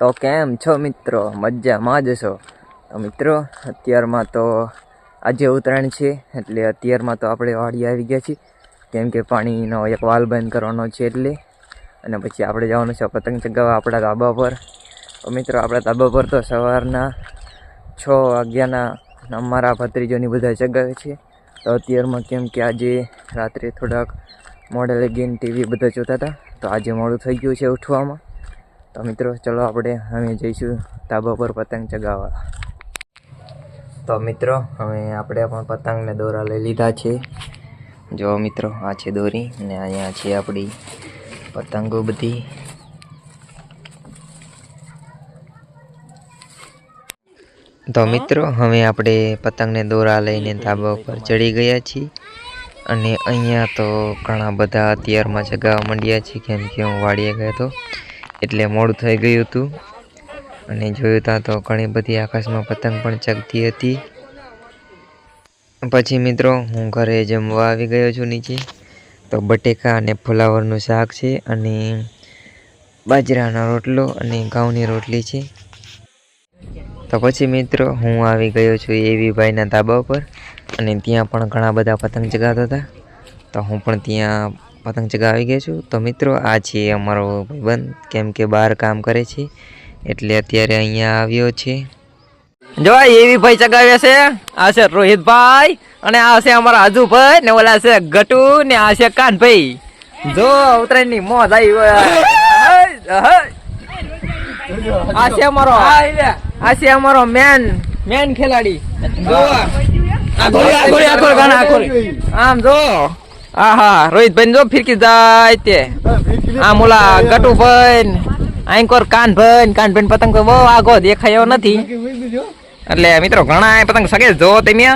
તો કેમ છો મિત્રો? મજામાં જ છો. તો મિત્રો, અત્યારમાં તો આજે ઉત્તરાયણ છે, એટલે અત્યારમાં તો આપણે વાડી આવી ગયા છીએ. કેમ કે પાણીનો એક વાલ બંધ કરવાનો છે એટલે. અને પછી આપણે જવાનું છે પતંગ ચગાવવા આપણા ધાબા પર. તો મિત્રો, આપણા ધાબા પર તો સવારના છ વાગ્યાના અમારા ભત્રીજોની બધા ચગાવે છે. તો અત્યારમાં કેમ કે આજે રાત્રે થોડાક મોડેલ ગેમ ટીવી બધા જોતા હતા. તો આજે મોડું થઈ ગયું છે ઉઠવામાં. તો મિત્રો, ચલો આપણે અમે જઈશું ધાબા પર પતંગ ચગાવવા. તો મિત્રો, હવે આપણે પણ પતંગને દોરા લઈ લીધા છે. જો મિત્રો, આ છે દોરી અને અહીંયા છે આપણી પતંગો બધી. તો મિત્રો, હવે આપણે પતંગને દોરા લઈને ધાબા ઉપર ચડી ગયા છીએ. અને અહીંયા તો ઘણા બધા અત્યારમાં ચગાવવા માંડ્યા છે, કેમ કે હું વાડીએ ગયો હતો. એટલે મોડું થઈ ગયું હતું. અને જોયું ત્યાં તો ઘણી બધી આકાશમાં પતંગ પણ ચગતી હતી. પછી મિત્રો, હું ઘરે જમવા આવી ગયો છું નીચે. તો બટેકા અને ફુલાવરનું શાક છે અને બાજરાનો રોટલો અને ઘઉંની રોટલી છે. તો પછી મિત્રો, હું આવી ગયો છું એવી ભાઈના ધાબા ઉપર. અને ત્યાં પણ ઘણા બધા પતંગ ચગાતા હતા. તો હું પણ ત્યાં પતંગ ચગાવી ગયો છું. તો મિત્રો આ છે અમારો ભાઈબંધ. કેમ કે બહાર કામ કરે છે એટલે અત્યારે અહીંયા આવ્યો છે. જો એવી ભાઈ ચગાવ્યા છે. આ છે રોહિતભાઈ અને આ છે અમારા આજુભાઈ ને ઓલા છે ગટુ ને આ છે કાનભાઈ. જો ઉત્તરાયણની મોજ આવી આ છે અમારો આ છે અમારો મેન મેન ખેલાડી. જો આમ જો. આહા રોહિતભાઈ જો ફિરકી જાય તે. આમ ઓલા ગટુભાઈ આંકોર કાનભાઈ કાનભાઈ પતંગ બહુ આગો દેખાયો નથી. એટલે મિત્રો ઘણા પતંગ સગે જો તમે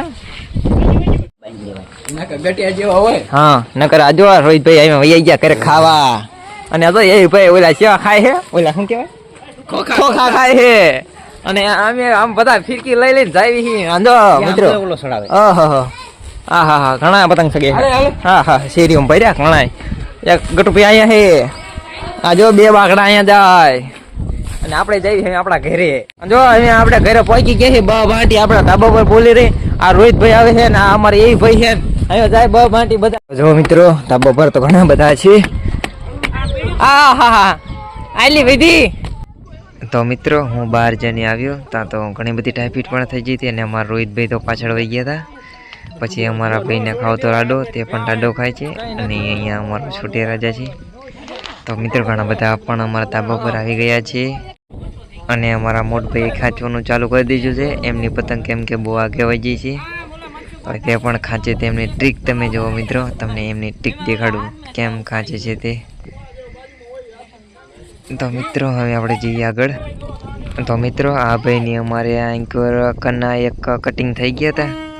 હા નકર આજો રોહિતભાઈ અહીંયા વૈયા ગયા કરે ખાવા. અને તો એ ભાઈ ઓલા સેવા ખાય છે ઓલા શું કહેવાય? ખોખા. ખાય છે અને અમે આમ બધા ફિરકી લઈ લઈને જાય મિત્રો. ઓહો. હા હા હા ઘણા પતંગ સગે. હા હા શેરીઓ ભર્યા ઘણા એક ગટુભાઈ અહીંયા હે આ જો બે બાકડા અહીંયા જાય. અને આપણે જઈએ આપણા ઘરે. જો અહીંયા આપણે ઘરે પહોંચી ગયા છે બ ભાંટી આપણા ધાબા પર બોલી રહી. આ રોહિતભાઈ આવે છે ને આ અમારે એ ભાઈ છે અહીંયા જાય બ ભાંટી બધા. જો મિત્રો ધાબા પર તો ઘણા બધા છે. આ હા હા આલી વિધિ. તો મિત્રો હું બહાર જઈને આવ્યો. ત્યાં તો ઘણી બધી ટાઈફીટ પણ થઈ ગઈ હતી અને અમારા રોહિતભાઈ તો પાછળ વહી ગયા હતા. પછી અમારા ભાઈને ખાવતો લાડો, તે પણ રાડો ખાય છે અને અહીંયા અમારો છોટી રાજા છે. તો મિત્રો, ઘણા બધા પણ અમારા તાબા પર આવી ગયા છે અને અમારા મોટભાઈ ખાંચવાનું ચાલુ કરી દીધું છે. એમની પતંગ કેમ કે બહુ આગે વહી છે. હવે તે પણ ખાંચે તેમની ટ્રીક તમે જુઓ મિત્રો, તમને એમની ટ્રીક દેખાડું કેમ ખાંચે છે તે. તો મિત્રો, હવે આપણે જઈએ આગળ. તો મિત્રો, આ ભાઈની અમારે આ એન્કર એક કટિંગ થઈ ગયા હતા.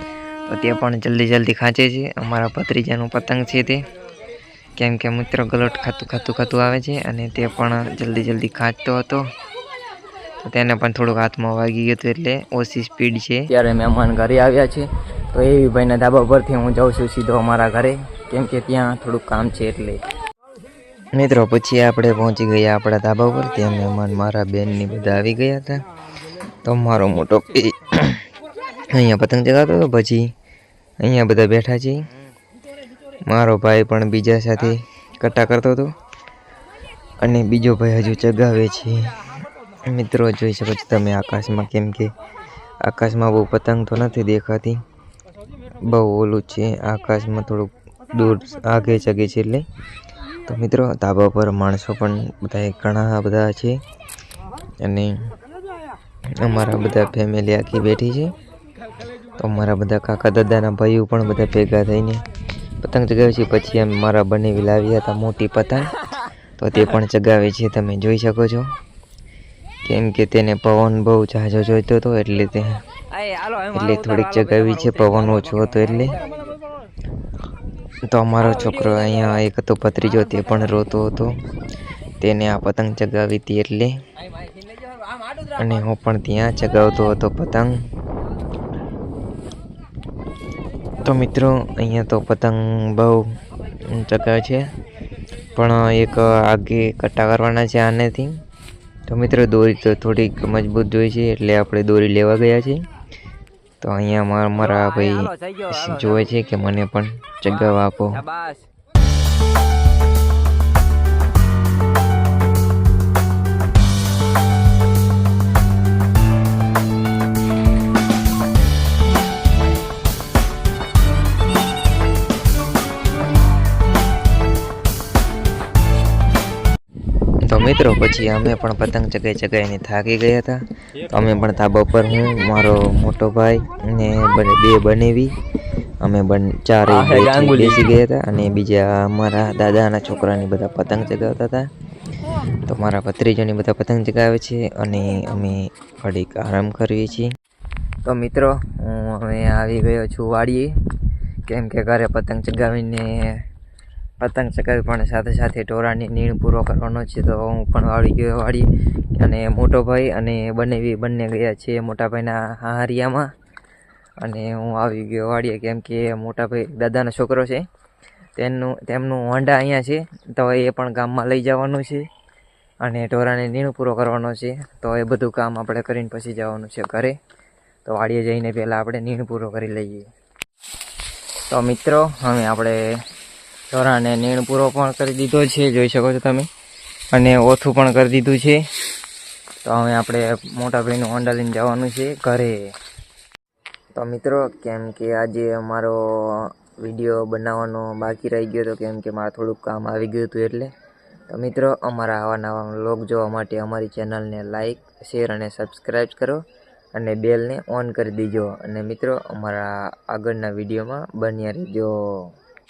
તો તે પણ જલ્દી જલ્દી ખાંચે છે. અમારા ભત્રીજાનું પતંગ છે તે. કેમ કે મિત્ર ગલોટ ખાતું ખાતું ખાતું આવે છે અને તે પણ જલ્દી જલ્દી ખાંચતો હતો. તો તેને પણ થોડુંક હાથમાં વાગી ગયું હતું એટલે ઓછી સ્પીડ છે. ત્યારે મહેમાન ઘરે આવ્યા છે. તો એવી ભાઈના ધાબા પરથી હું જાઉં છું સીધો અમારા ઘરે. કેમ કે ત્યાં થોડુંક કામ છે એટલે. મિત્રો પછી આપણે પહોંચી ગયા આપણા ધાબા પર ત્યાં મહેમાન મારા બેનની બધા આવી ગયા હતા. તો મારો મોટો અહીંયા પતંગ ચગાવતો હતો. પછી અહીંયા બધા બેઠા છે. મારો ભાઈ પણ બીજા સાથે કટ્ટા કરતો હતો. અને બીજો ભાઈ હજુ ચગાવે છે. મિત્રો, જોઈ શકો છો તમે આકાશમાં કેમ કે આકાશમાં બહુ પતંગ તો નથી દેખાતી. બહુ ઓલું છે. આકાશમાં થોડુંક દૂર આગે ચગે છે એટલે. તો મિત્રો, ધાબા પર માણસો પણ બધા ઘણા બધા છે. અને અમારા બધા ફેમિલી આખી બેઠી છે. તો મારા બધા કાકા દાદાના ભાઈઓ પણ બધા ભેગા થઈને પતંગ ચગાવે છે. પછી અમે મારા બનેવી લાવ્યા હતા મોટી પતંગ. તો તે પણ ચગાવે છે તમે જોઈ શકો છો. કેમ કે તેને પવન બહુ ઝાઝો જોઈતો હતો એટલે તે એટલે થોડીક ચગાવી છે પવન ઓછો હતો એટલે. તો અમારો છોકરો અહીંયા એક હતો ભત્રીજો તે પણ રોતો હતો. તેને આ પતંગ ચગાવી હતી એટલે. અને હું પણ ત્યાં ચગાવતો હતો પતંગ. તો મિત્રો અહીંયા તો પતંગ બહુ ચગાવે છે. પણ એક આગે કટ્ટા કરવાના છે આનેથી. તો મિત્રો દોરી તો થોડીક મજબૂત જોઈ છે એટલે આપણે દોરી લેવા ગયા છીએ. તો અહીંયા મારા મારા ભાઈ જોવે છે કે મને પણ ચગાવવા આપો. મિત્રો પછી અમે પણ પતંગ ચગાઈ ચગાઈને થાકી ગયા હતા. તો અમે પણ ધાબા પર હું મારો મોટો ભાઈ ને બે બનેવી. અમે બન ચારે બેસી બેસી ગયા હતા અને બીજા અમારા દાદાના છોકરાની બધા પતંગ ચગાવતા હતા. તો મારા ભત્રીજોની બધા પતંગ ચગાવે છે અને અમે ઘડીક આરામ કરીએ છીએ. તો મિત્રો હું હવે આવી ગયો છું વાડીએ. કેમ કે ઘરે પતંગ ચગાવીને પતંગ ચગાવી, પણ સાથે સાથે ટોળાની નીણ પૂરો કરવાનો છે. તો હું પણ આવી ગયો, વાળી અને મોટો ભાઈ અને બંને બંને ગયા છે મોટા ભાઈના અને હું આવી ગયો વાડીએ કેમ કે મોટા ભાઈ, દાદાનો છોકરો છે. તેમનું તેમનું હોન્ડા અહીંયા છે, તો એ પણ ગામમાં લઈ જવાનું છે. અને ઢોરાને નીણ પૂરો કરવાનો છે, તો એ બધું કામ આપણે કરીને પછી જવાનું છે ઘરે. તો વાડીએ જઈને પહેલાં આપણે નીણ પૂરો કરી લઈએ. તો મિત્રો, હવે આપણે ઢોરાને નીણ પૂરો પણ કરી દીધો છે, જોઈ શકો છો તમે. અને ઓછું પણ કરી દીધું છે. તો હવે આપણે મોટા ભાઈનું હોન્ડા લઈને જવાનું છે ઘરે. તો મિત્રો, કેમ કે આજે અમારો વીડિયો બનાવવાનો બાકી રહી ગયો હતો કેમ કે મારે થોડુંક કામ આવી ગયું હતું એટલે. તો મિત્રો, અમારા આવા નવા વ્લોગ જોવા માટે અમારી ચેનલને લાઇક શેર અને સબસ્ક્રાઈબ કરો અને બેલને ઓન કરી દેજો. અને મિત્રો, અમારા આગળના વિડીયોમાં બન્યા રહેજો.